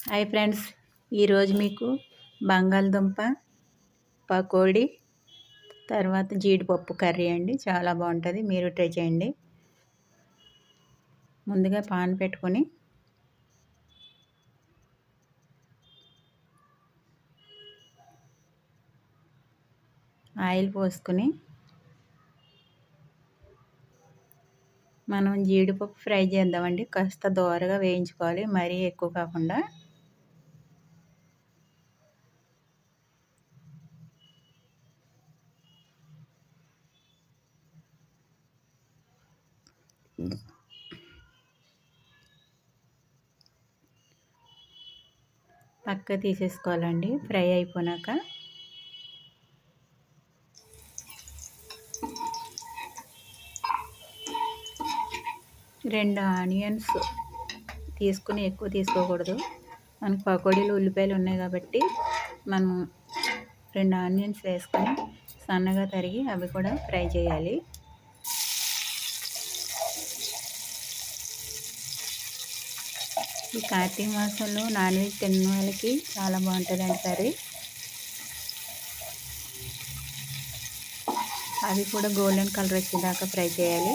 Hi friends ఈరోజు మీకు బంగాళదుంప పకోడీ తర్వాత జీడిపప్పు కర్రీ అండి. చాలా బాగుంటుంది మీరు ట్రై చేయండి. ముందుగా పాన్ పెట్టుకొని ఆయిల్ పోసుకొని మనం జీడిపప్పు ఫ్రై చేద్దామండి. కాస్త దోరగా వేయించుకోవాలి మరీ ఎక్కువ కాకుండా. పక్క తీసేసుకోవాలండి. ఫ్రై అయిపోయాక రెండు ఆనియన్స్ తీసుకుని ఎక్కువ తీసుకోకూడదు. మనకు పకోడీలు ఉల్లిపాయలు ఉన్నాయి కాబట్టి మనం రెండు ఆనియన్స్ వేసుకొని సన్నగా తరిగి అవి కూడా ఫ్రై చేయాలి. ఈ కార్తీక మాసంలో నాన్ వెజ్ తిన్న వాళ్ళకి చాలా బాగుంటుంది కర్రీ. అవి కూడా గోల్డెన్ కలర్ వచ్చేదాకా ఫ్రై చేయాలి.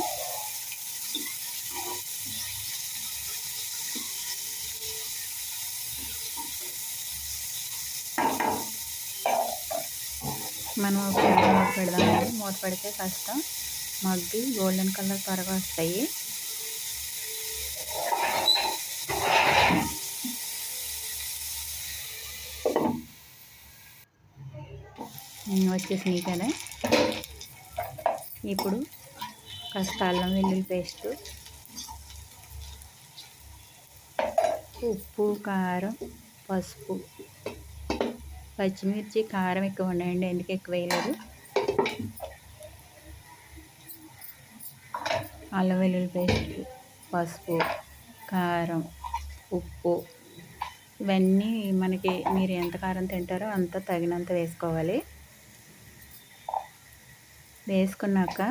మనం మూత పెడదాం మూత పెడితే కష్టం మగ్గి గోల్డెన్ కలర్ త్వరగా వస్తాయి. వచ్చేసినాయి కదా ఇప్పుడు కాస్త అల్లం వెల్లుల్లి పేస్టు ఉప్పు కారం పసుపు పచ్చిమిర్చి కారం ఎక్కువ ఉన్నాయండి ఎందుకు ఎక్కువ వేయలేదు. అల్లం వెల్లుల్లి పేస్ట్ పసుపు కారం ఉప్పు ఇవన్నీ మనకి మీరు ఎంత కారం తింటారో అంత తగినంత వేసుకోవాలి. వేసుకున్నాక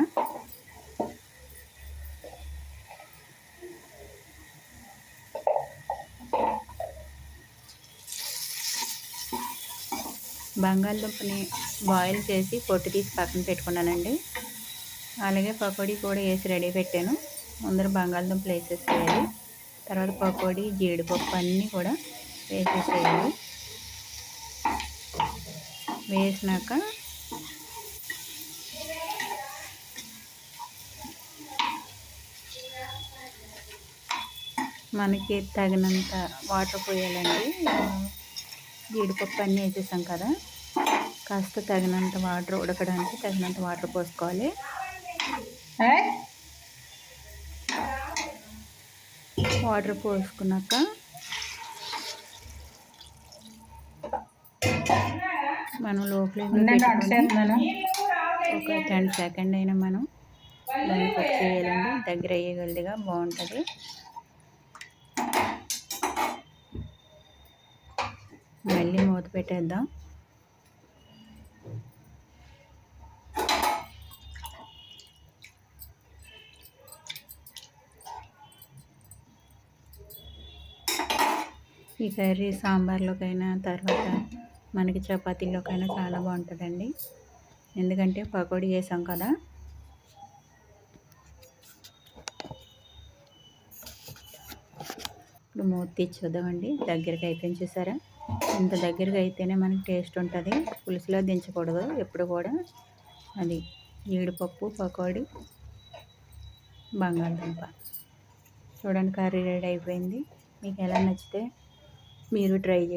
బంగాళదుంపని బాయిల్ చేసి పొట్టు తీసి పక్కన పెట్టుకున్నానండి. అలాగే పకోడీ కూడా వేసి రెడీ పెట్టాను. ముందర బంగాళదుంపలు వేసేసేయాలి. తర్వాత పకోడీ జీడిపప్పు అన్నీ కూడా వేసేసేయాలి. వేసినాక మనకి తగినంత వాటర్ పోయాలండి. జీడిపప్పు అన్నీ వేసేసాం కదా. కాస్త తగినంత వాటర్ ఉడకడానికి తగినంత వాటర్ పోసుకోవాలి. వాటర్ పోసుకున్నాక మనం లోపల ఒక టెన్ సెకండ్ అయినా మనం దాన్ని కుక్ చేయాలండి. దగ్గర అయ్యేగలదిగా బాగుంటుంది. మళ్ళీ మూత పెట్టేద్దాం. ఈ కర్రీ సాంబార్లోకైనా తర్వాత మనకి చపాతీలోకైనా చాలా బాగుంటుందండి. ఎందుకంటే పకోడీ చేసాం కదా. ఇప్పుడు మూత తీసి చూద్దామండి. దగ్గరికి అయిపోయింది చూసారా? ఇంత దగ్గరగా అయితేనే మనకి టేస్ట్ ఉంటుంది. పులుసులో దించకూడదు ఎప్పుడు కూడా. అది జీడిపప్పు పకోడీ బంగాళదుంప. చూడండి కర్రీ రెడీ అయిపోయింది. మీకు ఎలా నచ్చితే మీరు ట్రై చేయండి.